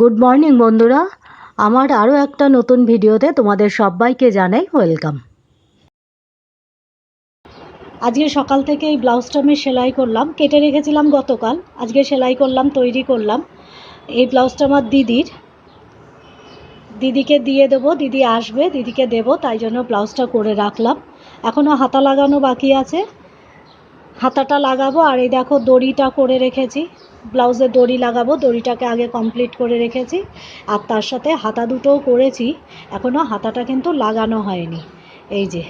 Good morning বন্ধুরা। আমার আরও একটা নতুন ভিডিওতে তোমাদের সবাইকে জানাই ওয়েলকাম আজকে সকাল থেকে এই ব্লাউজটা আমি সেলাই করলাম। কেটে রেখেছিলাম গতকাল। আজকে সেলাই করলাম, তৈরি করলাম। এই ব্লাউজটা আমার দিদির। দিদিকে দিয়ে দেবো, দিদি আসবে, দিদিকে দেবো, তাই জন্য ব্লাউজটা করে রাখলাম। এখনও হাতা লাগানো বাকি আছে। হাতাটা লাগাবো আর এই দেখো দড়িটা করে রেখেছি। ব্লাউজে দড়ি লাগাবো, দড়িটাকে আগে কমপ্লিট করে রেখেছি। আর তার সাথে হাতা দুটোও করেছি এখনও হাতাটা কিন্তু লাগানো হয়নি। এই যে,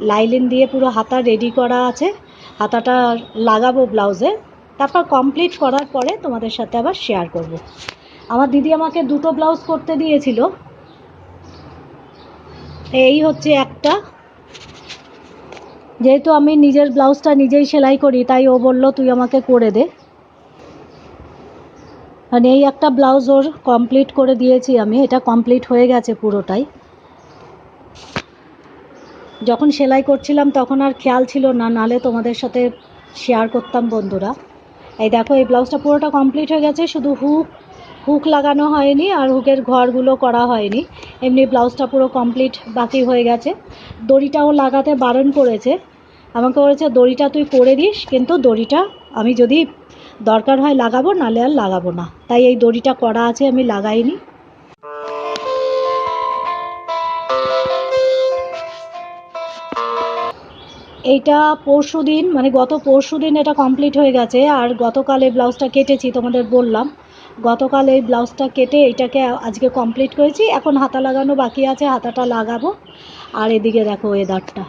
লাইলিন দিয়ে পুরো হাতা রেডি করা আছে। হাতাটা লাগাবো ব্লাউজে, তারপর কমপ্লিট করার পরে তোমাদের সাথে আবার শেয়ার করব। আমার দিদি আমাকে দুটো ব্লাউজ করতে দিয়েছিল। এই হচ্ছে একটা। যেহেতু আমি নিজের ব্লাউজটা নিজেই সেলাই করি, তাই ও বলল, তুই আমাকে করে দে। মানে এই একটা ব্লাউজ ওর কমপ্লিট করে দিয়েছি আমি, এটা কমপ্লিট হয়ে গেছে পুরোটাই। যখন সেলাই করছিলাম, তখন আর খেয়াল ছিল না, নালে তোমাদের সাথে শেয়ার করতাম বন্ধুরা। এই দেখো, এই ব্লাউজটা পুরোটা কমপ্লিট হয়ে গেছে, শুধু হুক হুক লাগানো হয়নি আর হুকের ঘরগুলো করা হয়নি। এমনি ব্লাউজটা পুরো কমপ্লিট বাকি হয়ে গেছে। দড়িটাও লাগাতে বারণ করেছে। আমাকে বলেছে, দড়িটা তুই করে দিস, কিন্তু দড়িটা আমি যদি দরকার হয় লাগাবো, নালে আর লাগাবো না। তাই এই দড়িটা করা আছে, আমি লাগাইনি। এইটা পরশু দিন মানে গত পরশু দিন এটা কমপ্লিট হয়ে গেছে, আর গতকাল এই ব্লাউজটা কেটেছি, তোমাদের বললাম। গতকাল এই ব্লাউজটা কেটে এটাকে আজকে কমপ্লিট করেছি, এখন হাতা লাগানো বাকি আছে, হাতাটা লাগাবো। আর এদিকে দেখো ওয়েদারটা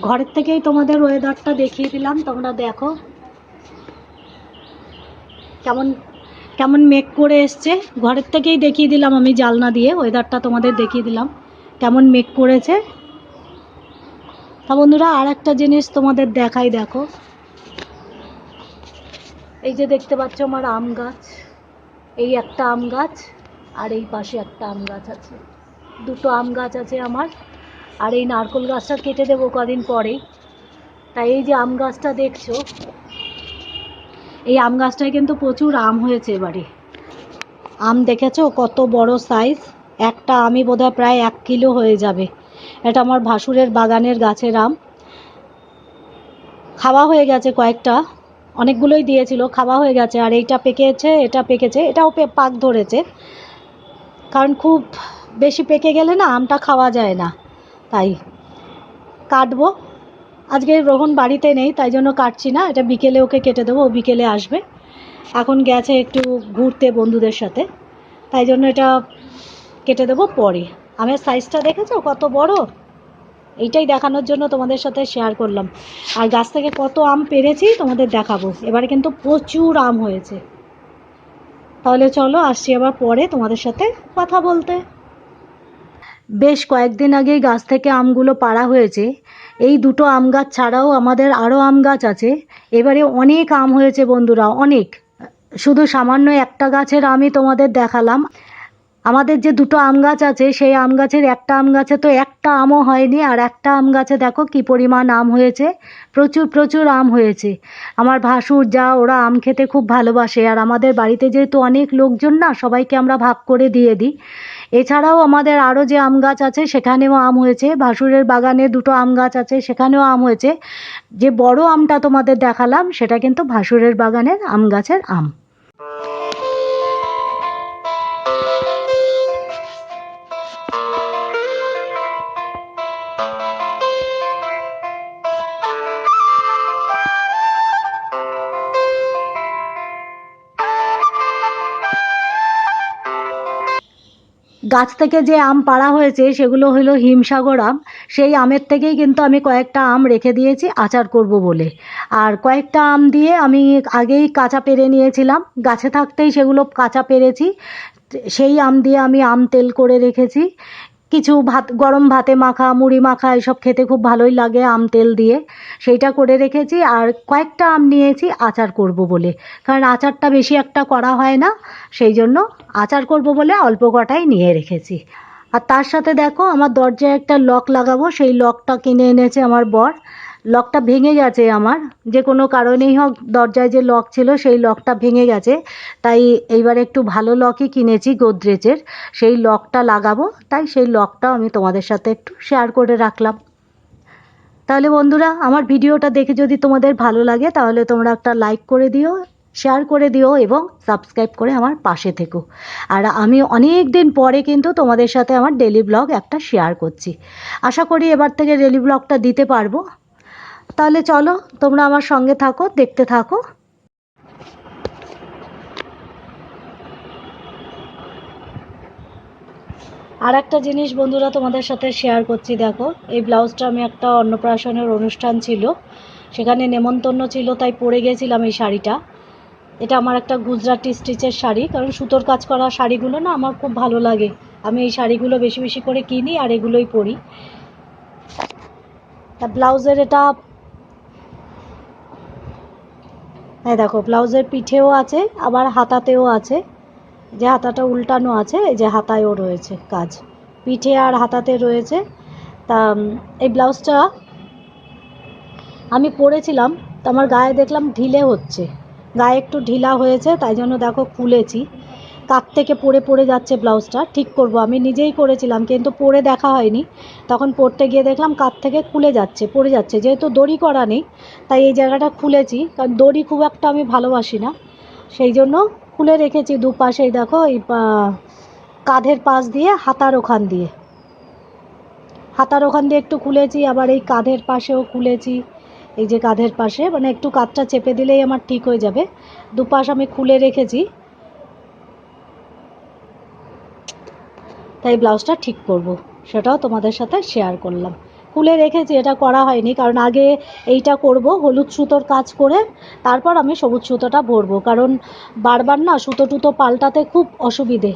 ঘরের থেকেই তোমাদের ওয়েদারটা দেখিয়ে দিলাম। তোমরা দেখো। কেমন কেমন মেঘ করে এসছে। ঘরের থেকেই দেখিয়ে দিলাম আমি জালনা দিয়ে। ওয়েদারটা তোমাদের দেখিয়ে দিলাম। কেমন মেঘ করেছে। তা বন্ধুরা আর একটা জিনিস তোমাদের দেখাই, দেখো। এই যে দেখতে পাচ্ছ আমার আম গাছ। এই একটা আম গাছ আর এই পাশে একটা আম গাছ আছে। দুটো আম গাছ আছে আমার। আর এই নারকোল গাছটা কেটে দেবো কদিন পরেই তাই এই যে আম গাছটা দেখছ, এই আম গাছটায় কিন্তু প্রচুর আম হয়েছে এবারে। আম দেখেছ? কত বড় সাইজ একটা আমি বোধহয় প্রায় এক কিলো হয়ে যাবে। এটা আমার ভাসুরের বাগানের গাছের আম। খাওয়া হয়ে গেছে কয়েকটা। অনেকগুলোই দিয়েছিল, খাওয়া হয়ে গেছে। আর এইটা পেকেছে, এটা পেকেছে, এটাও পে- পাক ধরেছে। কারণ খুব বেশি পেকে গেলে না আমটা খাওয়া যায় না। তাই কাটবো। আজকে রোহন বাড়িতে নেই, তাই জন্য কাটছি না। এটা বিকেলে ওকে কেটে দেবো, ও বিকেলে আসবে। এখন গেছে একটু ঘুরতে বন্ধুদের সাথে, তাই জন্য এটা কেটে দেবো পরে। আমের সাইজটা দেখেছ? কত বড়? এইটাই দেখানোর জন্য তোমাদের সাথে শেয়ার করলাম। আর গাছ থেকে কত আম পেরেছি তোমাদের দেখাবো। এবারে কিন্তু প্রচুর আম হয়েছে। তাহলে চলো, আসছি আবার পরে তোমাদের সাথে কথা বলতে। বেশ কয়েকদিন আগেই গাছ থেকে আমগুলো পাড়া হয়েছে। এই দুটো আম গাছ ছাড়াও আমাদের আরও আম গাছ আছে। এবারে অনেক আম হয়েছে বন্ধুরা, অনেক। শুধু সামান্য একটা গাছের আমি তোমাদের দেখালাম। আমাদের যে দুটো আম গাছ আছে, সেই আম গাছের একটা আম গাছে তো একটা আমও হয়নি, আর একটা আম গাছে দেখো কি পরিমাণ আম হয়েছে। প্রচুর প্রচুর আম হয়েছে। আমার ভাসুর যা, ওরা আম খেতে খুব ভালোবাসে, আর আমাদের বাড়িতে যেহেতু অনেক লোকজন না, সবাইকে আমরা ভাগ করে দিয়ে দিই। এছাড়াও আমাদের আরও যে আম গাছ আছে, সেখানেও আম হয়েছে। ভাসুরের বাগানে দুটো আম গাছ আছে, সেখানেও আম হয়েছে। যে বড় আমটা তোমাদের দেখালাম, সেটা কিন্তু ভাসুরের বাগানের আম গাছের আম। গাছ থেকে যে আম পাড়া হয়েছে, সেগুলো হলো হিমসাগর আম। সেই আমের থেকেই কিন্তু আমি কয়েকটা আম রেখে দিয়েছি, আচার করব বলে। আর কয়েকটা আম দিয়ে আমি আগেই কাঁচা পেরে নিয়েছিলাম। গাছে থাকতেই সেগুলো কাঁচা পেরেছি। সেই আম দিয়ে আমি আম তেল করে রেখেছি। কিছু ভাত, গরম ভাতে মাখা, মুড়ি মাখা, এসব খেতে খুব ভালোই লাগে আম তেল দিয়ে। সেইটা করে রেখেছি আর কয়েকটা আম নিয়েছি, আচার করব বলে। কারণ আচারটা বেশি একটা করা হয় না, সেই জন্য আচার করব বলে অল্প কটাই নিয়ে রেখেছি। আর তার সাথে দেখো, আমার দরজায় একটা লক লাগাবো, সেই লকটা কিনে এনেছে আমার বর। লকটা ভেঙে গেছে আমার। যে কোনো কারণেই হোক, দরজায় যে লক ছিল সেই লকটা ভেঙে গেছে। তাই এইবার একটু ভালো লকই কিনেছি গোদরেজের। সেই লকটা লাগাবো, তাই সেই লকটাও আমি তোমাদের সাথে একটু শেয়ার করে রাখলাম। তাহলে বন্ধুরা, আমার ভিডিওটা দেখে যদি তোমাদের ভালো লাগে, তাহলে তোমরা একটা লাইক করে দিও শেয়ার করে দিও এবং সাবস্ক্রাইব করে আমার পাশে থেকো। আর আমি অনেক দিন পরে কিন্তু তোমাদের সাথে আমার ডেলি ব্লগ একটা শেয়ার করছি। আশা করি এবার থেকে ডেলি ব্লগটা দিতে পারব। তাহলে চলো, তোমরা আমার সঙ্গে থাকো, দেখতে থাকো। আর একটা জিনিস বন্ধুরা তোমাদের সাথে শেয়ার করছি, দেখো। এই ব্লাউজটা আমি একটা অন্নপ্রাশনের অনুষ্ঠান ছিল। সেখানে নেমন্তন্ন ছিল, তাই পরে গেছিলাম এই শাড়িটা। এটা আমার একটা গুজরাটি স্টিচের শাড়ি, কারণ সুতোর কাজ করা শাড়িগুলো না আমার খুব ভালো লাগে। আমি এই শাড়িগুলো বেশি বেশি করে কিনি আর এগুলোই পরি। তা ব্লাউজের এটা হ্যাঁ দেখো, ব্লাউজের পিঠেও আছে, আবার হাতাতেও আছে। যে হাতাটা উল্টানো আছে, এই যে হাতায়ও রয়েছে কাজ। পিঠে আর হাতাতে রয়েছে। তা এই ব্লাউজটা আমি পরেছিলাম, তো আমার গায়ে দেখলাম ঢিলে হচ্ছে। গায়ে একটু ঢিলা হয়েছে, তাই জন্য দেখো খুলেছি। কাত থেকে পরে পড়ে যাচ্ছে ব্লাউজটা। ঠিক করব, আমি নিজেই করেছিলাম, কিন্তু পরে দেখা হয়নি। তখন পরতে গিয়ে দেখলাম কাত থেকে খুলে যাচ্ছে, পড়ে যাচ্ছে। যেহেতু দড়ি করা নেই, তাই এই জায়গাটা খুলেছি। কারণ দড়ি খুব একটা আমি ভালোবাসি না। সেই জন্য খুলে রেখেছি দুপাশেই, দেখো, এই কাঁধের পাশ দিয়ে, হাতার ওখান দিয়ে। হাতার ওখান দিয়ে একটু খুলেছি, আবার এই কাঁধের পাশেও খুলেছি। এই যে কাঁধের পাশে মানে একটু কাঁধটা চেপে দিলেই আমার ঠিক হয়ে যাবে। দুপাশ আমি খুলে রেখেছি। তাই ব্লাউজটা ঠিক করব। সেটাও তোমাদের সাথে শেয়ার করলাম। খুলে রেখেছি এটা করা হয়নি, কারণ আগে এইটা করব, হলুদ সুতোর কাজ করে তারপর আমি সবুজ সুতোটা ভরবো। কারণ বারবার না সুতো টুতো পাল্টাতে খুব অসুবিধে।